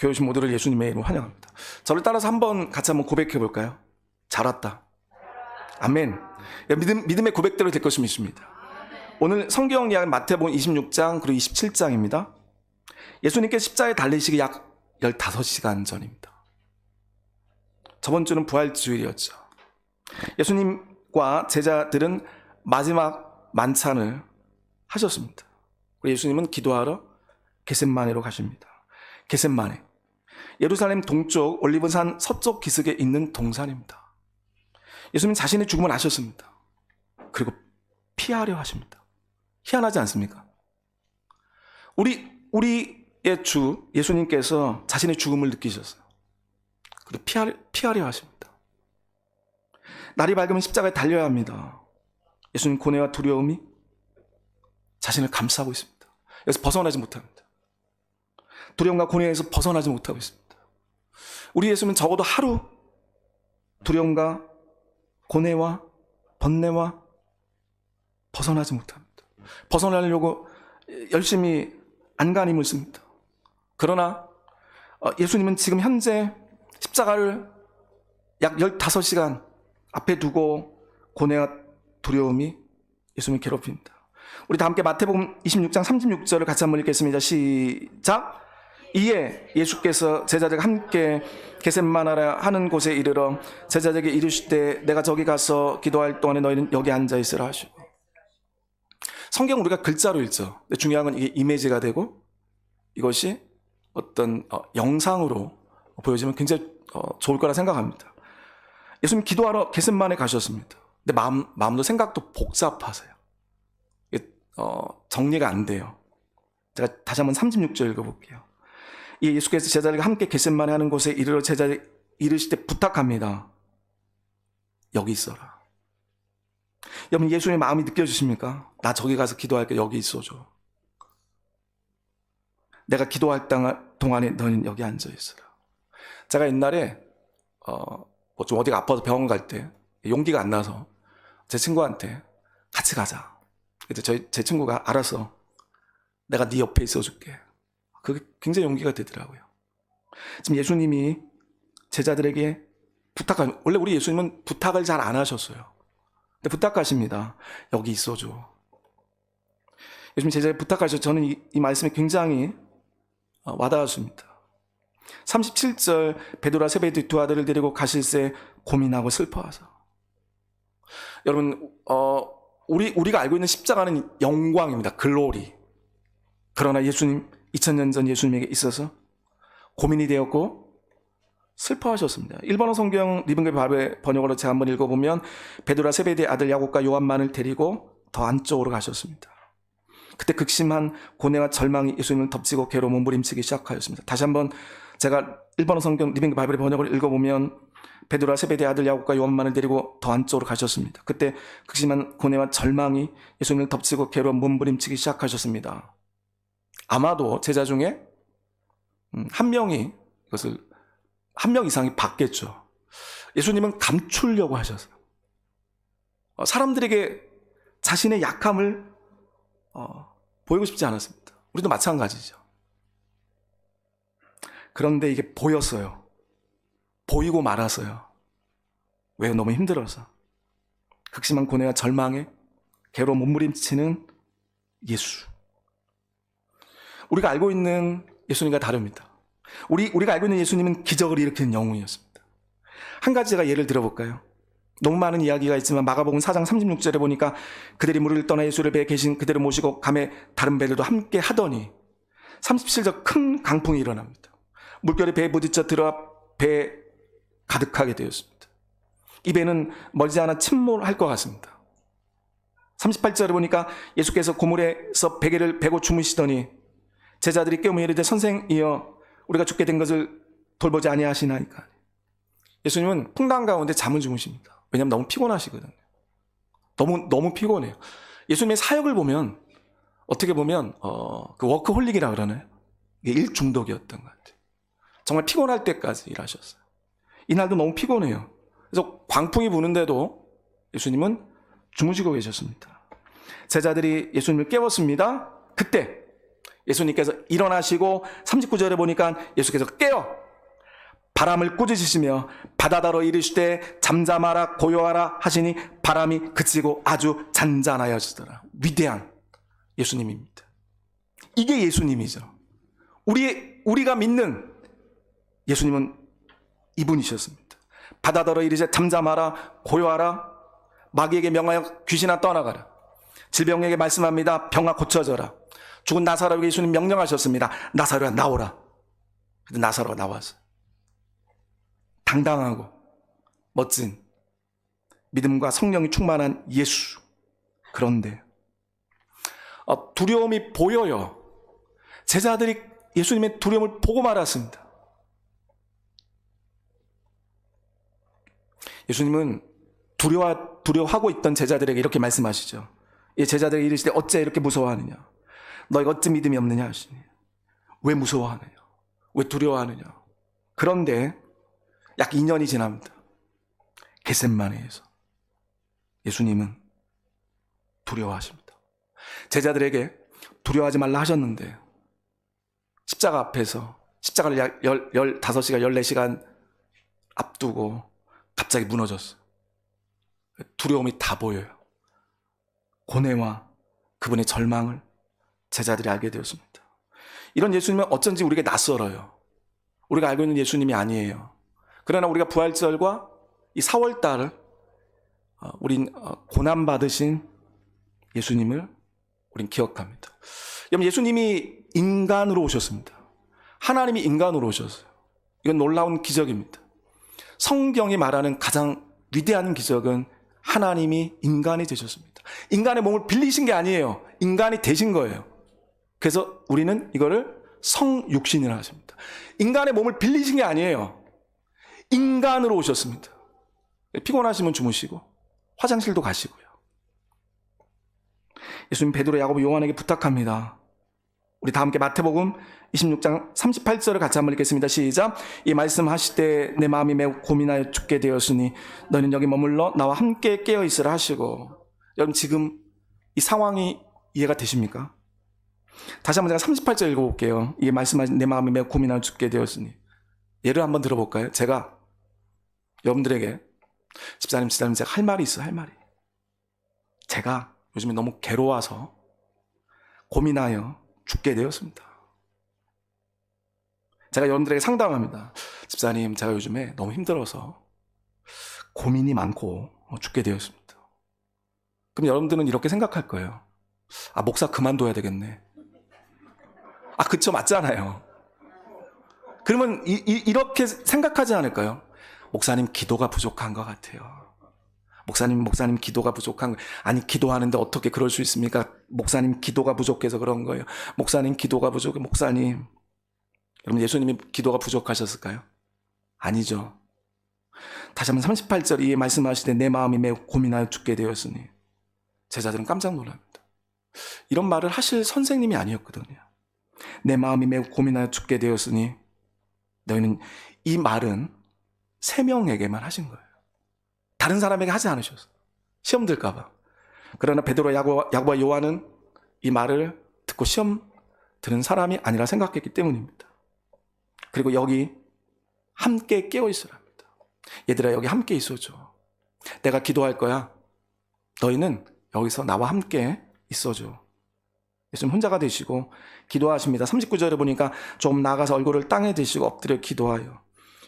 교회 오신 모두를 예수님의 이름으로 환영합니다. 저를 따라서 한번 같이 한번 고백해 볼까요? 잘 왔다. 아멘. 믿음, 믿음의 고백대로 될 것을 믿습니다. 오늘 성경 이야기 마태복음 26장 그리고 27장입니다. 예수님께서 십자가에 달리시기 약 15시간 전입니다. 저번 주는 부활 주일이었죠. 예수님과 제자들은 마지막 만찬을 하셨습니다. 예수님은 기도하러 게셋마네로 가십니다. 게셋마네. 예루살렘 동쪽 올리브산 서쪽 기슭에 있는 동산입니다. 예수님 자신의 죽음을 아셨습니다. 그리고 피하려 하십니다. 희한하지 않습니까? 우리 우리의 주 예수님께서 자신의 죽음을 느끼셨어요. 그리고 피하려, 피하려 하십니다. 날이 밝으면 십자가에 달려야 합니다. 예수님 고뇌와 두려움이 자신을 감싸고 있습니다. 여기서 벗어나지 못합니다. 두려움과 고뇌에서 벗어나지 못하고 있습니다. 우리 예수님은 적어도 하루 두려움과 고뇌와 번뇌와 벗어나지 못합니다. 벗어나려고 열심히 안간힘을 씁니다. 그러나 어, 예수님은 지금 현재 십자가를 약 15시간 앞에 두고 고뇌와 두려움이 예수님을 괴롭힙니다. 우리 다 함께 마태복음 26장 36절을 같이 한번 읽겠습니다. 시작. 이에 예수께서 제자들과 함께 게셋마나라 하는 곳에 이르러 제자들에게 이르시되 내가 저기 가서 기도할 동안에 너희는 여기 앉아 있으라 하시고 성경 우리가 글자로 읽죠. 근데 중요한 건 이게 이미지가 되고 이것이 어떤 어, 영상으로 보여지면 굉장히 어, 좋을 거라 생각합니다. 예수님 기도하러 게셋만에 가셨습니다. 근데 마음 마음도 생각도 복잡하세요. 어, 정리가 안 돼요. 제가 다시 한번 36절 읽어볼게요. 이 예수께서 제자들과 함께 게셋만에 하는 곳에 이르러 제자들 이르실 때 부탁합니다. 여기 있어라. 여러분 예수님의 마음이 느껴지십니까? 나 저기 가서 기도할게 여기 있어줘. 내가 기도할 땅- 동안에 너는 여기 앉아 있어라. 제가 옛날에 어좀 어디가 아파서 병원 갈 때 용기가 안 나서 제 친구한테 같이 가자. 그때 저희 제 친구가 알아서 내가 네 옆에 있어줄게. 그게 굉장히 용기가 되더라고요. 지금 예수님이 제자들에게 부탁하 원래 우리 예수님은 부탁을 잘 안 하셨어요. 근데 부탁하십니다. 여기 있어줘. 예수님 제자에 부탁하셔서 저는 이, 이 말씀이 굉장히 어, 와닿았습니다. 37절 베드로와 세베드 두 아들을 데리고 가실새 고민하고 슬퍼하서 여러분 어, 우리 우리가 알고 있는 십자가는 영광입니다. 글로리. 그러나 예수님 2000년 전 예수님에게 있어서 고민이 되었고 슬퍼하셨습니다. 일본어 성경 리빙글 바벨 번역으로 제가 한번 읽어보면 베드로와 세베드의 아들 야곱과 요한만을 데리고 더 안쪽으로 가셨습니다. 그때 극심한 고뇌와 절망이 예수님을 덮치고 괴로움을 몸부림치기 시작하였습니다. 다시 한번 제가 일본어 성경 리빙글 바벨 번역을 읽어보면 베드로와 세베드의 아들 야곱과 요한만을 데리고 더 안쪽으로 가셨습니다. 그때 극심한 고뇌와 절망이 예수님을 덮치고 괴로움 몸부림치기 시작하셨습니다. 아마도 제자 중에 음, 한 명이 이것을 한 명 이상이 받겠죠. 예수님은 감추려고 하셨어요. 어, 사람들에게 자신의 약함을 어, 보이고 싶지 않았습니다. 우리도 마찬가지죠. 그런데 이게 보였어요. 보이고 말았어요. 왜? 너무 힘들어서. 극심한 고뇌와 절망에 괴로워 몸부림치는 예수. 우리가 알고 있는 예수님과 다릅니다. 우리, 우리가 알고 있는 예수님은 기적을 일으키는 영웅이었습니다. 한 가지 제가 예를 들어볼까요? 너무 많은 이야기가 있지만 마가복음 4장 36절에 보니까 그들이 물을 떠나 예수를 배에 계신 그대로 모시고 감에 다른 배들도 함께 하더니 37절 큰 강풍이 일어납니다. 물결이 배에 부딪혀 들어와 배에 가득하게 되었습니다. 이 배는 멀지 않아 침몰할 것 같습니다. 38절에 보니까 예수께서 고물에서 베개를 베고 주무시더니 제자들이 깨우며 이르되 선생이여 우리가 죽게 된 것을 돌보지 아니하시나이까. 예수님은 풍랑 가운데 잠을 주무십니다. 왜냐하면 너무 피곤하시거든요. 너무 너무 피곤해요. 예수님의 사역을 보면 어떻게 보면 어, 그 워크홀릭이라 그러나요? 일 중독이었던 것 같아요. 정말 피곤할 때까지 일하셨어요. 이날도 너무 피곤해요. 그래서 광풍이 부는데도 예수님은 주무시고 계셨습니다. 제자들이 예수님을 깨웠습니다. 그때 예수님께서 일어나시고 39절에 보니까 예수께서 깨어 바람을 꾸짖으시며 바다다로 이르시되 잠잠하라 고요하라 하시니 바람이 그치고 아주 잔잔하여지더라. 위대한 예수님입니다. 이게 예수님이죠. 우리 우리가 믿는 예수님은 이분이셨습니다. 바다더러 이르세 잠잠하라 고요하라 마귀에게 명하여 귀신아 떠나가라 질병에게 말씀합니다. 병아 고쳐져라. 죽은 나사로에게 예수님 명령하셨습니다. 나사로야 나오라. 그래서 나사로가 나와서 당당하고 멋진 믿음과 성령이 충만한 예수. 그런데 어, 두려움이 보여요. 제자들이 예수님의 두려움을 보고 말았습니다. 예수님은 두려워, 두려워하고 있던 제자들에게 이렇게 말씀하시죠. 이 제자들에게 이르시되 어째 이렇게 무서워하느냐? 너희가 어찌 믿음이 없느냐 하시니. 왜 무서워하느냐? 왜 두려워하느냐? 그런데 약 2년이 지납니다. 겟셋마네에서 예수님은 두려워하십니다. 제자들에게 두려워하지 말라 하셨는데 십자가 앞에서 십자가를 약 15시간, 14시간 앞두고 갑자기 무너졌어요. 두려움이 다 보여요. 고뇌와 그분의 절망을 제자들이 알게 되었습니다. 이런 예수님은 어쩐지 우리에게 낯설어요. 우리가 알고 있는 예수님이 아니에요. 그러나 우리가 부활절과 이 4월달을 어, 우린 어, 고난받으신 예수님을 우린 기억합니다. 여러분 예수님이 인간으로 오셨습니다. 하나님이 인간으로 오셨어요. 이건 놀라운 기적입니다. 성경이 말하는 가장 위대한 기적은 하나님이 인간이 되셨습니다. 인간의 몸을 빌리신 게 아니에요. 인간이 되신 거예요. 그래서 우리는 이거를 성육신이라 하십니다. 인간의 몸을 빌리신 게 아니에요. 인간으로 오셨습니다. 피곤하시면 주무시고 화장실도 가시고요. 예수님 베드로 야고보 요한에게 부탁합니다. 우리 다 함께 마태복음 26장 38절을 같이 한번 읽겠습니다. 시작. 이 말씀 하실 때 내 마음이 매우 고민하여 죽게 되었으니 너는 여기 머물러 나와 함께 깨어 있으라 하시고 여러분 지금 이 상황이 이해가 되십니까? 다시 한번 제가 38절 읽어볼게요. 이 말씀하신 내 마음이 매우 고민하여 죽게 되었으니 예를 한번 들어볼까요? 제가 여러분들에게 집사님, 집사님 제가 할 말이 있어 할 말이. 제가 요즘에 너무 괴로워서 고민하여 죽게 되었습니다. 제가 여러분들에게 상담합니다. 집사님, 제가 요즘에 너무 힘들어서 고민이 많고 죽게 되었습니다. 그럼 여러분들은 이렇게 생각할 거예요. 아, 목사 그만둬야 되겠네. 아, 그쵸, 맞잖아요. 그러면 이, 이, 렇게 생각하지 않을까요? 목사님 기도가 부족한 것 같아요. 목사님, 목사님 기도가 부족한 거 아니 기도하는데 어떻게 그럴 수 있습니까? 목사님 기도가 부족해서 그런 거예요. 목사님 기도가 부족해. 목사님. 여러분 예수님이 기도가 부족하셨을까요? 아니죠. 다시 한번 38절 이 말씀하시되 내 마음이 매우 고민하여 죽게 되었으니 제자들은 깜짝 놀랍니다. 이런 말을 하실 선생님이 아니었거든요. 내 마음이 매우 고민하여 죽게 되었으니 너희는 이 말은 세 명에게만 하신 거예요. 다른 사람에게 하지 않으셨어요. 시험 들까 봐. 그러나 베드로 야고와 요한은 이 말을 듣고 시험 드는 사람이 아니라 생각했기 때문입니다. 그리고 여기 함께 깨어 있으랍니다. 얘들아 여기 함께 있어줘. 내가 기도할 거야. 너희는 여기서 나와 함께 있어줘. 예수님 혼자가 되시고 기도하십니다. 39절에 보니까 좀 나가서 얼굴을 땅에 대시고 엎드려 기도하여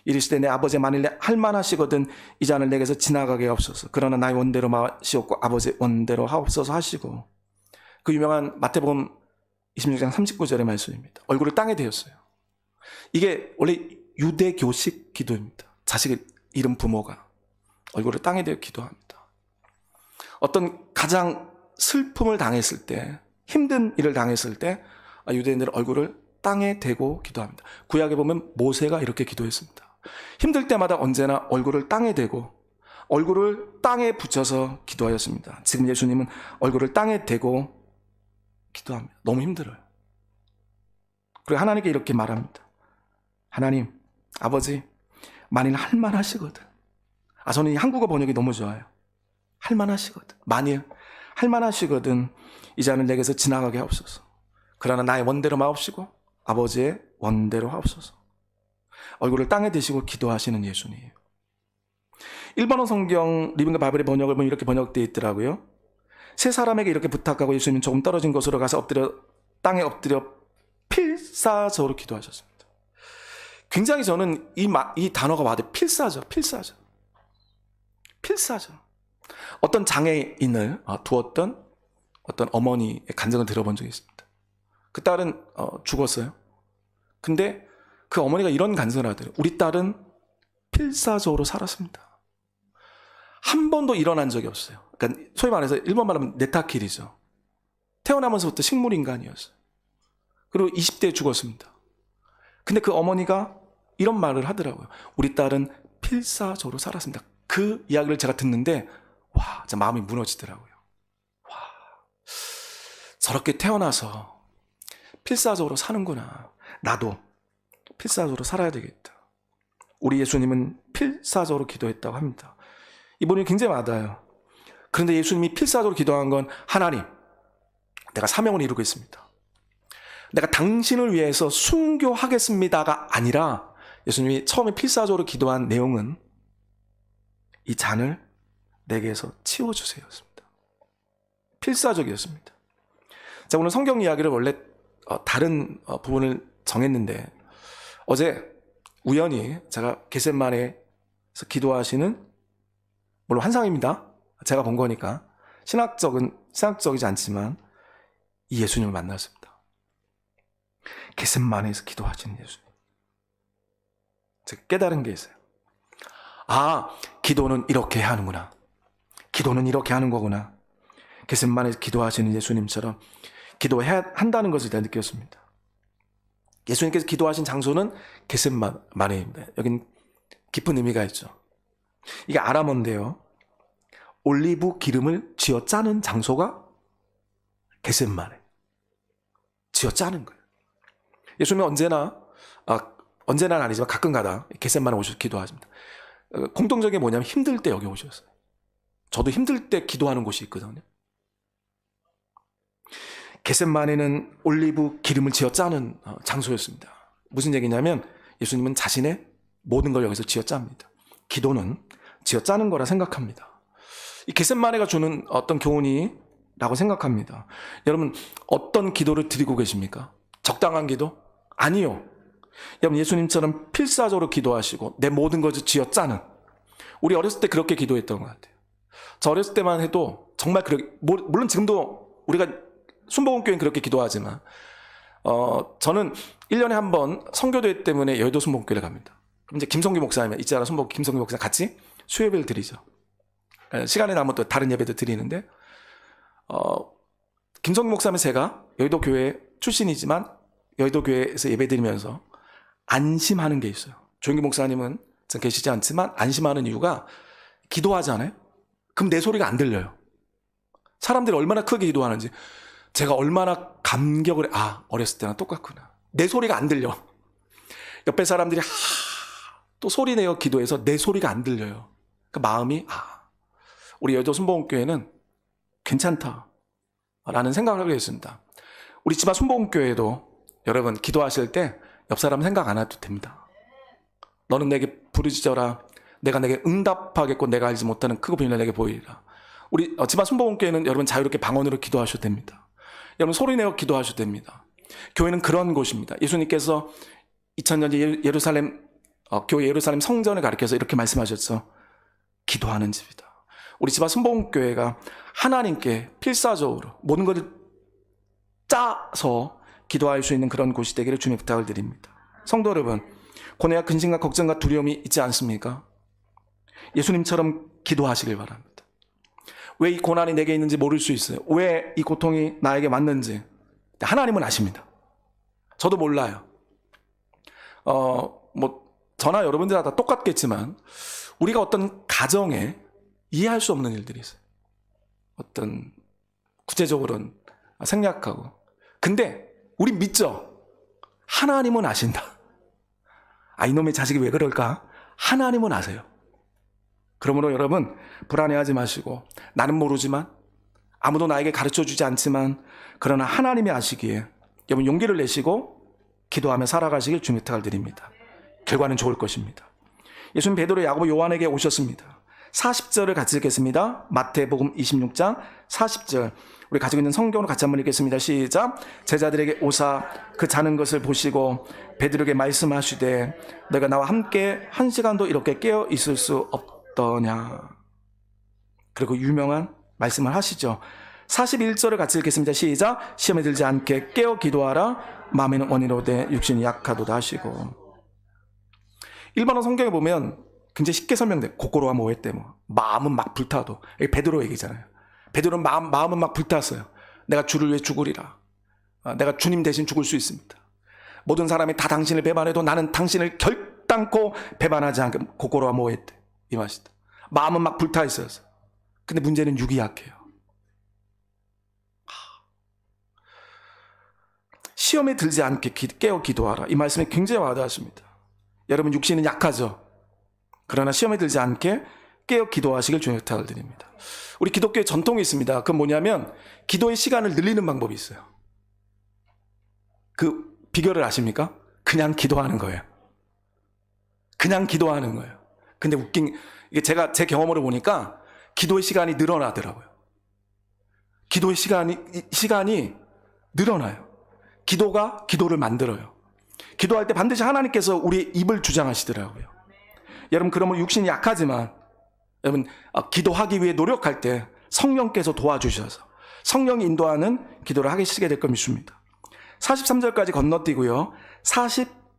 이르시되 내 아버지 만일 할 만하시거든 이 잔을 내게서 지나가게 없어서 그러나 나의 원대로 마시옵고 아버지 원대로 하옵소서 하시고 그 유명한 마태복음 26장 39절의 말씀입니다. 얼굴을 땅에 대었어요. 이게 원래 유대교식 기도입니다. 자식 이름 부모가 얼굴을 땅에 대어 기도합니다. 어떤 가장 슬픔을 당했을 때 힘든 일을 당했을 때 유대인들은 얼굴을 땅에 대고 기도합니다. 구약에 보면 모세가 이렇게 기도했습니다. 힘들 때마다 언제나 얼굴을 땅에 대고 얼굴을 땅에 붙여서 기도하였습니다. 지금 예수님은 얼굴을 땅에 대고 기도합니다. 너무 힘들어요. 그리고 하나님께 이렇게 말합니다. 하나님, 아버지, 만일 할만하시거든. 아, 저는 이 한국어 번역이 너무 좋아요. 할만하시거든. 만일 할만하시거든. 이 잔을 내게서 지나가게 하옵소서. 그러나 나의 원대로 마옵시고 아버지의 원대로 하옵소서. 얼굴을 땅에 대시고 기도하시는 예수님. 일본어 성경 리빙과 바벨의 번역을 보면 이렇게 번역되어 있더라고요. 세 사람에게 이렇게 부탁하고 예수님은 조금 떨어진 곳으로 가서 엎드려 땅에 엎드려 필사적으로 기도하셨습니다. 굉장히 저는 이, 마- 이 단어가 와닿 필사적, 필사적. 필사적. 어떤 장애인을 어, 두었던 어떤 어머니의 간증을 들어본 적이 있습니다. 그 딸은 어, 죽었어요. 근데 그 어머니가 이런 간증을 하더래요. 우리 딸은 필사적으로 살았습니다. 한 번도 일어난 적이 없어요. 그러니까 소위 말해서 일본 말하면 네타킬이죠. 태어나면서부터 식물인간이었어요. 그리고 20대에 죽었습니다. 근데 그 어머니가 이런 말을 하더라고요. 우리 딸은 필사적으로 살았습니다. 그 이야기를 제가 듣는데 와, 진짜 마음이 무너지더라고요. 와, 저렇게 태어나서 필사적으로 사는구나. 나도 필사적으로 살아야 되겠다. 우리 예수님은 필사적으로 기도했다고 합니다. 이분이 굉장히 와닿아요. 그런데 예수님이 필사적으로 기도한 건 하나님, 내가 사명을 이루고 있습니다. 내가 당신을 위해서 순교하겠습니다가 아니라 예수님이 처음에 필사적으로 기도한 내용은 이 잔을 내게서 치워주세요였습니다. 필사적이었습니다. 자, 오늘 성경 이야기를 원래 어, 다른 어, 부분을 정했는데 어제 우연히 제가 게셋만에서 기도하시는 물론 환상입니다. 제가 본 거니까 신학적은 신학적이지 않지만 이 예수님을 만났습니다. 게셋만에서 기도하시는 예수님. 제가 깨달은 게 있어요. 아, 기도는 이렇게 하는구나. 기도는 이렇게 하는 거구나. 게셋만에서 기도하시는 예수님처럼 기도해야 한다는 것을 제가 느꼈습니다. 예수님께서 기도하신 장소는 게셋만에입니다. 여긴 깊은 의미가 있죠. 이게 아람어인데요. 올리브 기름을 쥐어 짜는 장소가 게셋만에. 쥐어 짜는 거예요. 예수님은 언제나 아, 언제나는 아니지만 가끔 가다 게셋만에 오셔서 기도하십니다. 어, 공통적인 게 뭐냐면 힘들 때 여기 오셨어요. 저도 힘들 때 기도하는 곳이 있거든요. 게셋만에는 올리브 기름을 지어 짜는 어, 장소였습니다. 무슨 얘기냐면 예수님은 자신의 모든 걸 여기서 지어 짭니다. 기도는 지어 짜는 거라 생각합니다. 이 게셋마네가 주는 어떤 교훈이라고 생각합니다. 여러분 어떤 기도를 드리고 계십니까? 적당한 기도? 아니요. 여러분 예수님처럼 필사적으로 기도하시고 내 모든 것을 지어 짜는 우리 어렸을 때 그렇게 기도했던 것 같아요. 저 어렸을 때만 해도 정말 그렇게 뭐- 물론 지금도 우리가 순복음교회는 그렇게 기도하지만 어 저는 1년에 한번 선교대 때문에 여의도 순복음교회를 갑니다. 그럼 이제 김성규 목사님 있잖아 순복 김성규 목사 같이 수예배를 드리죠. 에, 시간이 남으면 또 다른 예배도 드리는데 어 김성규 목사님 제가 여의도 교회 출신이지만 여의도 교회에서 예배 드리면서 안심하는 게 있어요. 조영기 목사님은 전 계시지 않지만 안심하는 이유가 기도하잖아요. 그럼 내 소리가 안 들려요. 사람들이 얼마나 크게 기도하는지 제가 얼마나 감격을 아 어렸을 때랑 똑같구나. 내 소리가 안 들려. 옆에 사람들이 하, 또 소리 내어 기도해서 내 소리가 안 들려요. 그 마음이 아 우리 여의도 순복음교회는 괜찮다 라는 생각을 하게 됐습니다. 우리 집안 순복음교회도 여러분 기도하실 때 옆 사람 생각 안 해도 됩니다. 너는 내게 부르짖어라. 내가 내게 응답하겠고 내가 알지 못하는 크고 비밀을 내게 보이리라. 우리 어, 집안 순복음교회는 여러분 자유롭게 방언으로 기도하셔도 됩니다. 여러분 소리 내어 기도하셔도 됩니다. 교회는 그런 곳입니다. 예수님께서 2000년 전 예루살렘 어, 교회 예루살렘 성전을 가리켜서 이렇게 말씀하셨어. 기도하는 집이다. 우리 집안 순복음교회가 하나님께 필사적으로 모든 것을 짜서 기도할 수 있는 그런 곳이 되기를 주님 부탁을 드립니다. 성도 여러분, 고뇌와 근심과 걱정과 두려움이 있지 않습니까? 예수님처럼 기도하시길 바랍니다. 왜 이 고난이 내게 있는지 모를 수 있어요. 왜 이 고통이 나에게 왔는지 하나님은 아십니다. 저도 몰라요. 어, 뭐 저나 여러분들 다 똑같겠지만 우리가 어떤 가정에 이해할 수 없는 일들이 있어요. 어떤 구체적으로는 생략하고. 근데 우리 믿죠. 하나님은 아신다. 아 이놈의 자식이 왜 그럴까? 하나님은 아세요. 그러므로 여러분 불안해하지 마시고 나는 모르지만 아무도 나에게 가르쳐 주지 않지만 그러나 하나님이 아시기에 여러분 용기를 내시고 기도하며 살아가시길 주님 부탁을 드립니다. 결과는 좋을 것입니다. 예수님 베드로 야고보 요한에게 오셨습니다. 40절을 같이 읽겠습니다. 마태복음 26장 40절. 우리 가지고 있는 성경으로 같이 한번 읽겠습니다. 시작. 제자들에게 오사 그 자는 것을 보시고 베드로에게 말씀하시되 너가 나와 함께 한 시간도 이렇게 깨어 있을 수 없 더냐. 그리고 유명한 말씀을 하시죠. 41절을 같이 읽겠습니다. 시작. 시험에 들지 않게 깨어 기도하라. 마음에는 원이로 돼 육신이 약하도다 하시고. 일반어 성경에 보면 굉장히 쉽게 설명돼. 고코로와 모에 뭐 마음은 막 불타도. 베드로 얘기잖아요. 베드로는 마음, 마음은 막 불탔어요. 내가 주를 위해 죽으리라. 아, 내가 주님 대신 죽을 수 있습니다. 모든 사람이 다 당신을 배반해도 나는 당신을 결단코 배반하지 않게 고코로와 모에 이 맛이다. 마음은 막 불타 있어요. 근데 문제는 육이 약해요. 시험에 들지 않게 기- 깨어 기도하라. 이 말씀이 굉장히 와닿습니다. 여러분 육신은 약하죠. 그러나 시험에 들지 않게 깨어 기도하시길 주님 부탁을 드립니다. 우리 기독교의 전통이 있습니다. 그건 뭐냐면 기도의 시간을 늘리는 방법이 있어요. 그 비결을 아십니까? 그냥 기도하는 거예요. 그냥 기도하는 거예요. 근데 웃긴 이게 제가 제 경험으로 보니까 기도의 시간이 늘어나더라고요. 기도의 시간이 이- 시간이 늘어나요. 기도가 기도를 만들어요. 기도할 때 반드시 하나님께서 우리 입을 주장하시더라고요. 여러분 그러면 육신이 약하지만 여러분 어, 기도하기 위해 노력할 때 성령께서 도와주셔서 성령이 인도하는 기도를 하시게 될걸 믿습니다. 43절까지 건너뛰고요.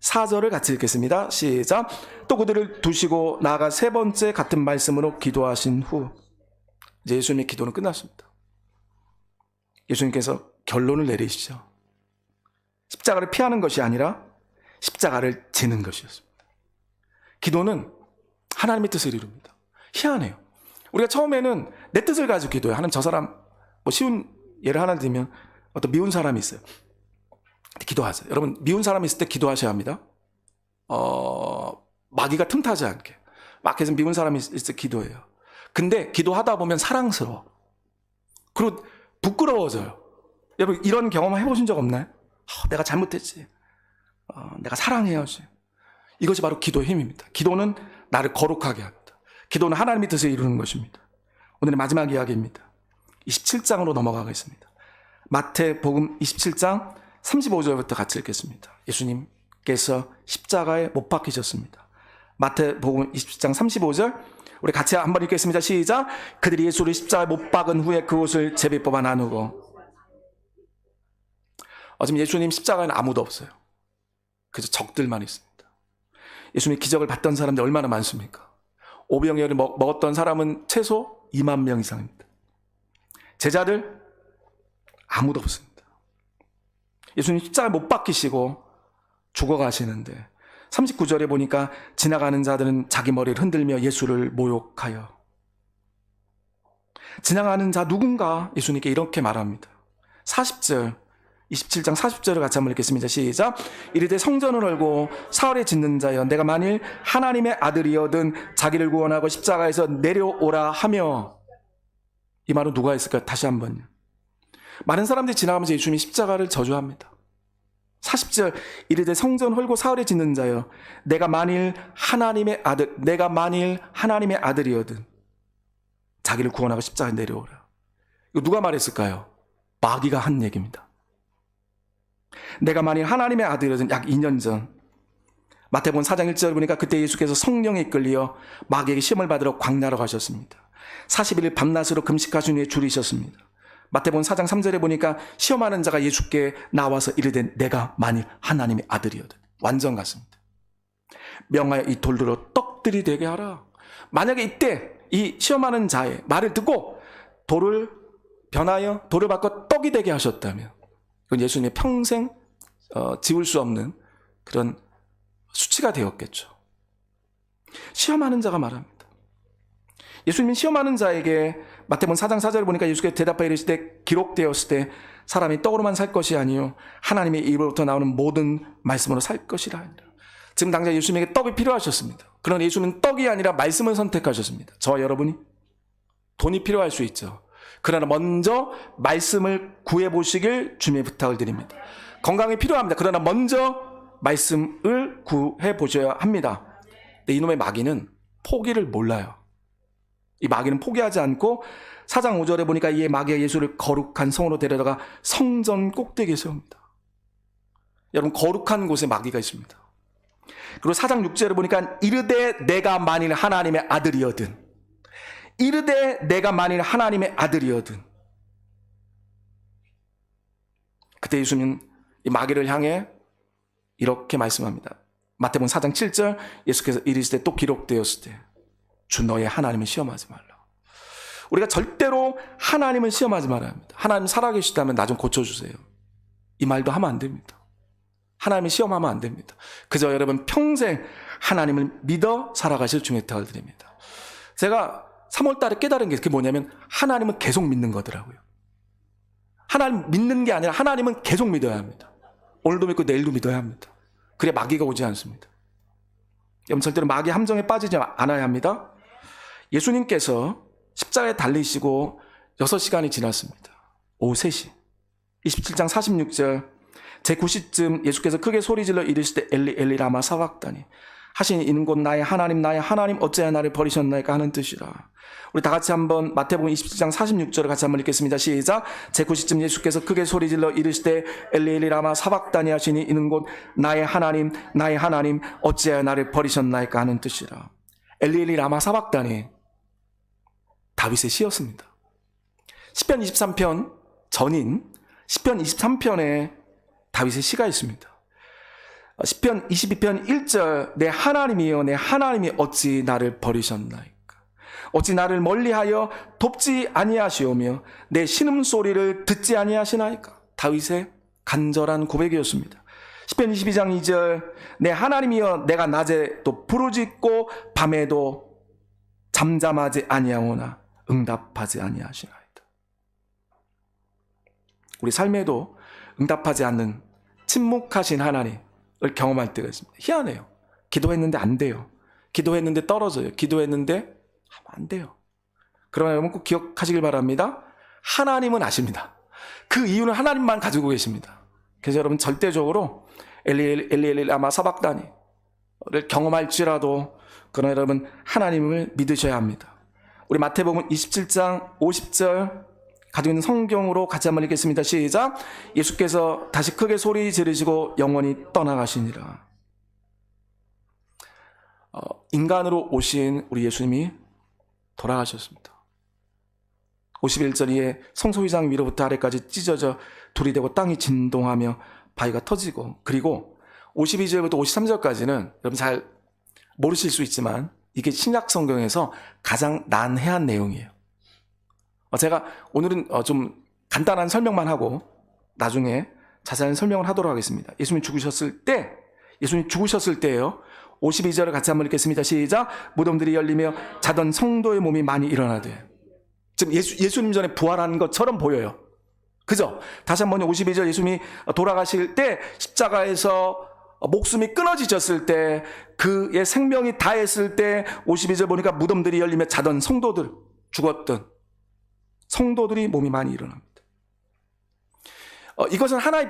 44절을 같이 읽겠습니다. 시작. 또 그들을 두시고 나아가 세 번째 같은 말씀으로 기도하신 후 예수님의 기도는 끝났습니다. 예수님께서 결론을 내리시죠. 십자가를 피하는 것이 아니라 십자가를 지는 것이었습니다. 기도는 하나님의 뜻을 이룹니다. 희한해요. 우리가 처음에는 내 뜻을 가지고 기도해요. 하나님 저 사람 뭐 쉬운 예를 하나 들면 어떤 미운 사람이 있어요. 기도하세요. 여러분 미운 사람이 있을 때 기도하셔야 합니다. 어, 마귀가 틈타지 않게. 막 계속 미운 사람이 있을 때 기도해요. 근데 기도하다 보면 사랑스러워. 그리고 부끄러워져요. 여러분 이런 경험 해보신 적 없나요? 어, 내가 잘못했지. 어, 내가 사랑해야지. 이것이 바로 기도의 힘입니다. 기도는 나를 거룩하게 합니다. 기도는 하나님의 뜻을 이루는 것입니다. 오늘의 마지막 이야기입니다. 27장으로 넘어가겠습니다. 마태복음 27장 35절부터 같이 읽겠습니다. 예수님께서 십자가에 못 박히셨습니다. 마태복음 27장 35절 우리 같이 한번 읽겠습니다. 시작. 그들이 예수를 십자가에 못 박은 후에 그곳을 제비 뽑아 나누고 어, 지금 예수님 십자가에는 아무도 없어요. 그저 적들만 있습니다. 예수님 기적을 봤던 사람들 얼마나 많습니까? 오병이어를 먹, 먹었던 사람은 최소 2만 명 이상입니다. 제자들 아무도 없습니다. 예수님 십자가에 못 박히시고 죽어가시는데 39절에 보니까 지나가는 자들은 자기 머리를 흔들며 예수를 모욕하여 지나가는 자 누군가 예수님께 이렇게 말합니다. 40절 27장 40절을 같이 한번 읽겠습니다. 시작. 이르되 성전을 얼고 사흘에 짓는 자여 내가 만일 하나님의 아들이여든 자기를 구원하고 십자가에서 내려오라 하며 이 말은 누가 했을까요? 다시 한번요. 많은 사람들이 지나가면서 예수님이 십자가를 저주합니다. 40절 이르되 성전 헐고 사흘에 짓는 자여 내가 만일 하나님의 아들 내가 만일 하나님의 아들이여든 자기를 구원하고 십자가에 내려오라. 이거 누가 말했을까요? 마귀가 한 얘기입니다. 내가 만일 하나님의 아들이었던 약 2년 전 마태복음 4장 1절 보니까 그때 예수께서 성령에 이끌려 마귀에게 시험을 받으러 광야로 가셨습니다. 41일 밤낮으로 금식하신 후에 줄이셨습니다. 마태복음 4장 3절에 보니까 시험하는 자가 예수께 나와서 이르되 내가 만일 하나님의 아들이거든 완전 같습니다. 명하여 이 돌들로 떡들이 되게 하라. 만약에 이때 이 시험하는 자의 말을 듣고 돌을 변하여 돌을 바꿔 떡이 되게 하셨다면 그건 예수님의 평생 어, 지울 수 없는 그런 수치가 되었겠죠. 시험하는 자가 말합니다. 예수님은 시험하는 자에게 마태복음 4장 4절을 보니까 예수께서 대답하여 이르실 때 기록되었을 때 사람이 떡으로만 살 것이 아니요 하나님의 입으로부터 나오는 모든 말씀으로 살 것이라. 지금 당장 예수님에게 떡이 필요하셨습니다. 그러나 예수님은 떡이 아니라 말씀을 선택하셨습니다. 저와 여러분이 돈이 필요할 수 있죠. 그러나 먼저 말씀을 구해 보시길 주님의 부탁을 드립니다. 건강이 필요합니다. 그러나 먼저 말씀을 구해 보셔야 합니다. 근데 이놈의 마귀는 포기를 몰라요. 이 마귀는 포기하지 않고 사장 5절에 보니까 이 마귀가 예수를 거룩한 성으로 데려다가 성전 꼭대기에 세웁니다. 여러분 거룩한 곳에 마귀가 있습니다. 그리고 사장 6절에 보니까 이르되 내가 만일 하나님의 아들이거든 이르되 내가 만일 하나님의 아들이거든 그때 예수님은 이 마귀를 향해 이렇게 말씀합니다. 마태복음 4장 7절 예수께서 이르시되 또 기록되었을 때 주 너의 하나님을 시험하지 말라. 우리가 절대로 하나님을 시험하지 말아야 합니다. 하나님 살아계시다면 나 좀 고쳐주세요. 이 말도 하면 안 됩니다. 하나님을 시험하면 안 됩니다. 그저 여러분 평생 하나님을 믿어 살아가실 중의 탁을 드립니다. 제가 3월 달에 깨달은 게 그게 뭐냐면 하나님은 계속 믿는 거더라고요. 하나님 믿는 게 아니라 하나님은 계속 믿어야 합니다. 오늘도 믿고 내일도 믿어야 합니다. 그래 마귀가 오지 않습니다. 절대로 마귀 함정에 빠지지 않아야 합니다. 예수님께서 십자가에 달리시고 6시간이 지났습니다. 오후 3시. 27장 46절 제 9시쯤 예수께서 크게 소리질러 이르시되 엘리 엘리 라마 사박다니 하시니 이는 곧 나의 하나님 나의 하나님 어찌하여 나를 버리셨나이까 하는 뜻이라. 우리 다 같이 한번 마태복음 27장 46절을 같이 한번 읽겠습니다. 시작. 제 9시쯤 예수께서 크게 소리질러 이르시되 엘리 엘리 라마 사박다니 하시니 이는 곧 나의 하나님 나의 하나님 어찌하여 나를 버리셨나이까 하는 뜻이라. 엘리 엘리 라마 사박다니 다윗의 시였습니다. 10편 23편 전인 10편 23편에 다윗의 시가 있습니다. 10편 22편 1절 내 하나님이여 내 하나님이 어찌 나를 버리셨나이까 어찌 나를 멀리하여 돕지 아니하시오며 내 신음소리를 듣지 아니하시나이까 다윗의 간절한 고백이었습니다. 10편 22장 2절 내 하나님이여 내가 낮에 또 부르짖고 밤에도 잠잠하지 아니하오나 응답하지 아니하시나이다. 우리 삶에도 응답하지 않는 침묵하신 하나님을 경험할 때가 있습니다. 희한해요. 기도했는데 안 돼요. 기도했는데 떨어져요. 기도했는데 안 돼요. 그러나 여러분 꼭 기억하시길 바랍니다. 하나님은 아십니다. 그 이유는 하나님만 가지고 계십니다. 그래서 여러분 절대적으로 엘리 엘리 엘리 아마 사박다니를 경험할지라도 그러나 여러분 하나님을 믿으셔야 합니다. 우리 마태복음 27장 50절 가지고 있는 성경으로 같이 한번 읽겠습니다. 시작. 예수께서 다시 크게 소리 지르시고 영원히 떠나가시니라. 어, 인간으로 오신 우리 예수님이 돌아가셨습니다. 51절 에 성소휘장 위로부터 아래까지 찢어져 돌이 되고 땅이 진동하며 바위가 터지고 그리고 52절부터 53절까지는 여러분 잘 모르실 수 있지만 이게 신약 성경에서 가장 난해한 내용이에요. 어, 제가 오늘은 어, 좀 간단한 설명만 하고 나중에 자세한 설명을 하도록 하겠습니다. 예수님 죽으셨을 때, 예수님 죽으셨을 때예요. 52절을 같이 한번 읽겠습니다. 시작. 무덤들이 열리며 자던 성도의 몸이 많이 일어나되. 지금 예수, 예수님 전에 부활한 것처럼 보여요. 그죠? 다시 한번 52절 예수님이 돌아가실 때 십자가에서 목숨이 끊어지셨을 때 그의 생명이 다했을 때 52절 보니까 무덤들이 열리며 자던 성도들 죽었던 성도들이 몸이 많이 일어납니다. 어, 이것은 하나의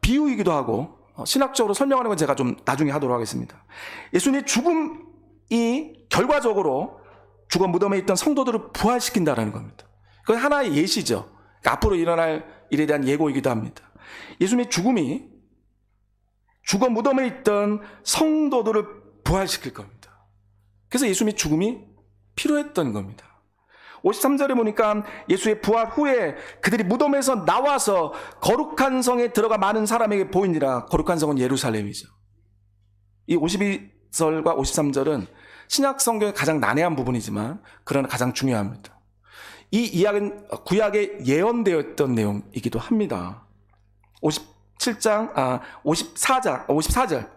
비유이기도 하고 어, 신학적으로 설명하는 건 제가 좀 나중에 하도록 하겠습니다. 예수님의 죽음이 결과적으로 죽어 무덤에 있던 성도들을 부활시킨다는 겁니다. 그건 하나의 예시죠. 앞으로 일어날 일에 대한 예고이기도 합니다. 예수님의 죽음이 죽어 무덤에 있던 성도들을 부활시킬 겁니다. 그래서 예수님의 죽음이 필요했던 겁니다. 53절에 보니까 예수의 부활 후에 그들이 무덤에서 나와서 거룩한 성에 들어가 많은 사람에게 보이니라. 거룩한 성은 예루살렘이죠. 이 52절과 53절은 신약 성경의 가장 난해한 부분이지만 그러나 가장 중요합니다. 이 이야기는 구약에 예언되었던 내용이기도 합니다. 57장, 아, 54장, 54절.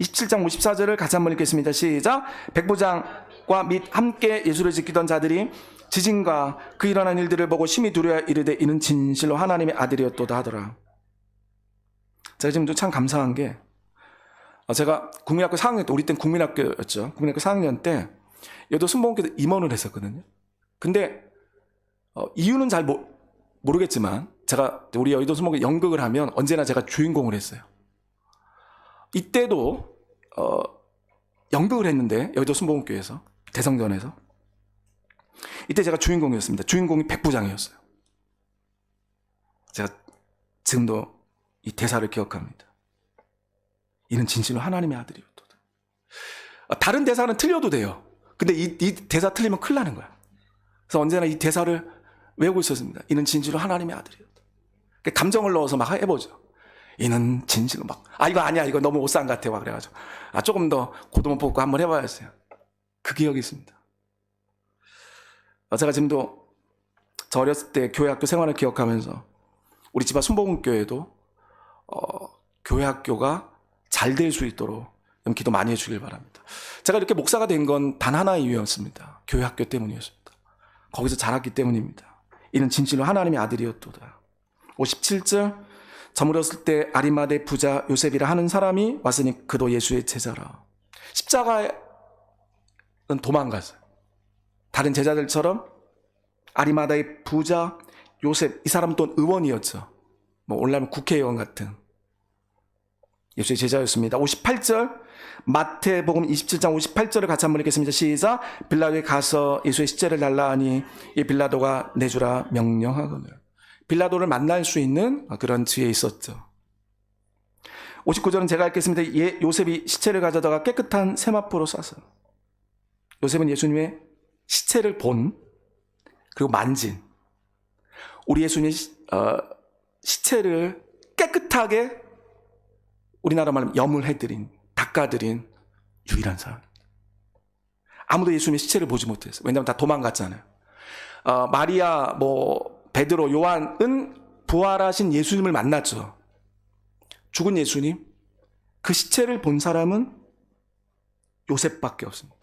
27장 54절을 같이 한번 읽겠습니다. 시작. 백부장과 및 함께 예수를 지키던 자들이 지진과 그 일어난 일들을 보고 심히 두려워 이르되 이는 진실로 하나님의 아들이었도다 하더라. 제가 지금도 참 감사한 게 어, 제가 국민학교 4학년 때 우리 땐 국민학교였죠. 국민학교 4학년 때 여도 순복음교도 임원을 했었거든요. 근데 어, 이유는 잘 모, 모르겠지만 제가 우리 여의도 수목에 연극을 하면 언제나 제가 주인공을 했어요. 이때도 어, 연극을 했는데 여의도 순복음교회에서 대성전에서 이때 제가 주인공이었습니다. 주인공이 백부장이었어요. 제가 지금도 이 대사를 기억합니다. 이는 진실로 하나님의 아들이었다. 아, 다른 대사는 틀려도 돼요. 근데 이, 이 대사 틀리면 큰일 나는 거야. 그래서 언제나 이 대사를 외우고 있었습니다. 이는 진실로 하나님의 아들이었다. 그 감정을 넣어서 막 해보죠. 이는 진실로 막, 아, 이거 아니야. 이거 너무 오산 같아. 와. 그래가지고, 아, 조금 더 고도만 뽑고 한번 해봐야겠어요. 그 기억이 있습니다. 어, 제가 지금도 저 어렸을 때 교회 학교 생활을 기억하면서 우리 집 앞 순복음교회도 어, 교회 학교가 잘 될 수 있도록 좀 기도 많이 해주길 바랍니다. 제가 이렇게 목사가 된 건 단 하나의 이유였습니다. 교회 학교 때문이었습니다. 거기서 자랐기 때문입니다. 이는 진실로 하나님의 아들이었도다. 57절 저물었을 때 아리마대 부자 요셉이라 하는 사람이 왔으니 그도 예수의 제자라. 십자가는 도망갔어요. 다른 제자들처럼 아리마다의 부자 요셉 이 사람은 또 의원이었죠. 뭐 올라면 국회의원 같은 예수의 제자였습니다. 58절 마태복음 27장 58절을 같이 한번 읽겠습니다. 시작. 빌라도에 가서 예수의 십자를 달라 하니 이 빌라도가 내주라 명령하거늘. 빌라도를 만날 수 있는 그런 지에 있었죠. 59절은 제가 읽겠습니다. 예, 요셉이 시체를 가져다가 깨끗한 세마포로 싸서 요셉은 예수님의 시체를 본 그리고 만진 우리 예수님의 시, 어, 시체를 깨끗하게 우리나라 말로 염을 해드린 닦아드린 유일한 사람. 아무도 예수님의 시체를 보지 못했어요. 왜냐하면 다 도망갔잖아요. 어, 마리아, 뭐 베드로, 요한은 부활하신 예수님을 만났죠. 죽은 예수님, 그 시체를 본 사람은 요셉밖에 없습니다.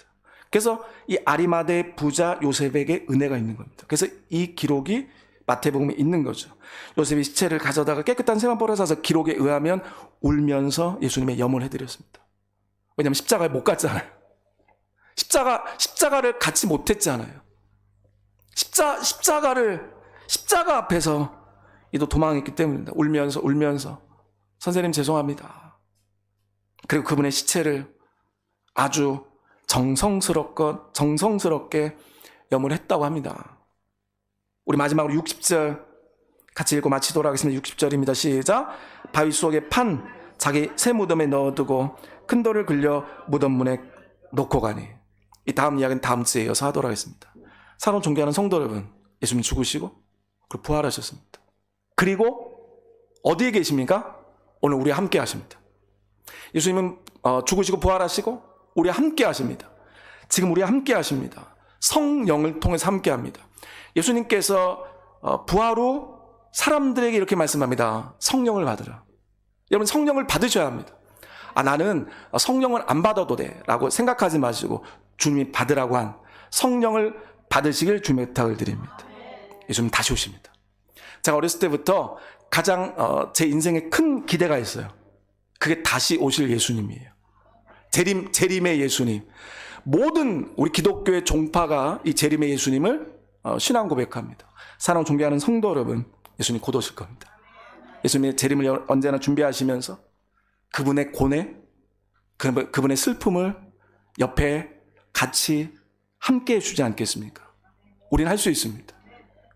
그래서 이 아리마대 부자 요셉에게 은혜가 있는 겁니다. 그래서 이 기록이 마태복음에 있는 거죠. 요셉이 시체를 가져다가 깨끗한 세마포를 사서 기록에 의하면 울면서 예수님의 염을 해드렸습니다. 왜냐하면 십자가에 못 갔잖아요. 십자가 십자가를 갖지 못했잖아요. 십자 십자가를 십자가 앞에서 이도 도망했기 때문입니다. 울면서 울면서 선생님 죄송합니다. 그리고 그분의 시체를 아주 정성스럽고 정성스럽게 염을 했다고 합니다. 우리 마지막으로 60절 같이 읽고 마치도록 하겠습니다. 60절입니다. 시작. 바위 속에 판 자기 새 무덤에 넣어두고 큰 돌을 굴려 무덤 문에 놓고 가니 이 다음 이야기는 다음 주에 이어서 하도록 하겠습니다. 사람 존경하는 성도 여러분, 예수님 죽으시고 그리고 부활하셨습니다. 그리고 어디에 계십니까? 오늘 우리 함께 하십니다. 예수님은 어, 죽으시고 부활하시고 우리 함께 하십니다. 지금 우리 함께 하십니다. 성령을 통해서 함께 합니다. 예수님께서 어, 부활 후 사람들에게 이렇게 말씀합니다. 성령을 받으라. 여러분 성령을 받으셔야 합니다. 아 나는 성령을 안 받아도 돼라고 생각하지 마시고 주님이 받으라고 한 성령을 받으시길 주님의 부탁을 드립니다. 예수님 다시 오십니다. 제가 어렸을 때부터 가장 어, 제 인생에 큰 기대가 있어요. 그게 다시 오실 예수님이에요. 재림 재림의 예수님. 모든 우리 기독교의 종파가 이 재림의 예수님을 어, 신앙 고백합니다. 사랑 존경하는 성도 여러분, 예수님 곧 오실 겁니다. 예수님의 재림을 언제나 준비하시면서 그분의 고뇌, 그- 그분의 슬픔을 옆에 같이 함께 해주지 않겠습니까? 우리는 할 수 있습니다.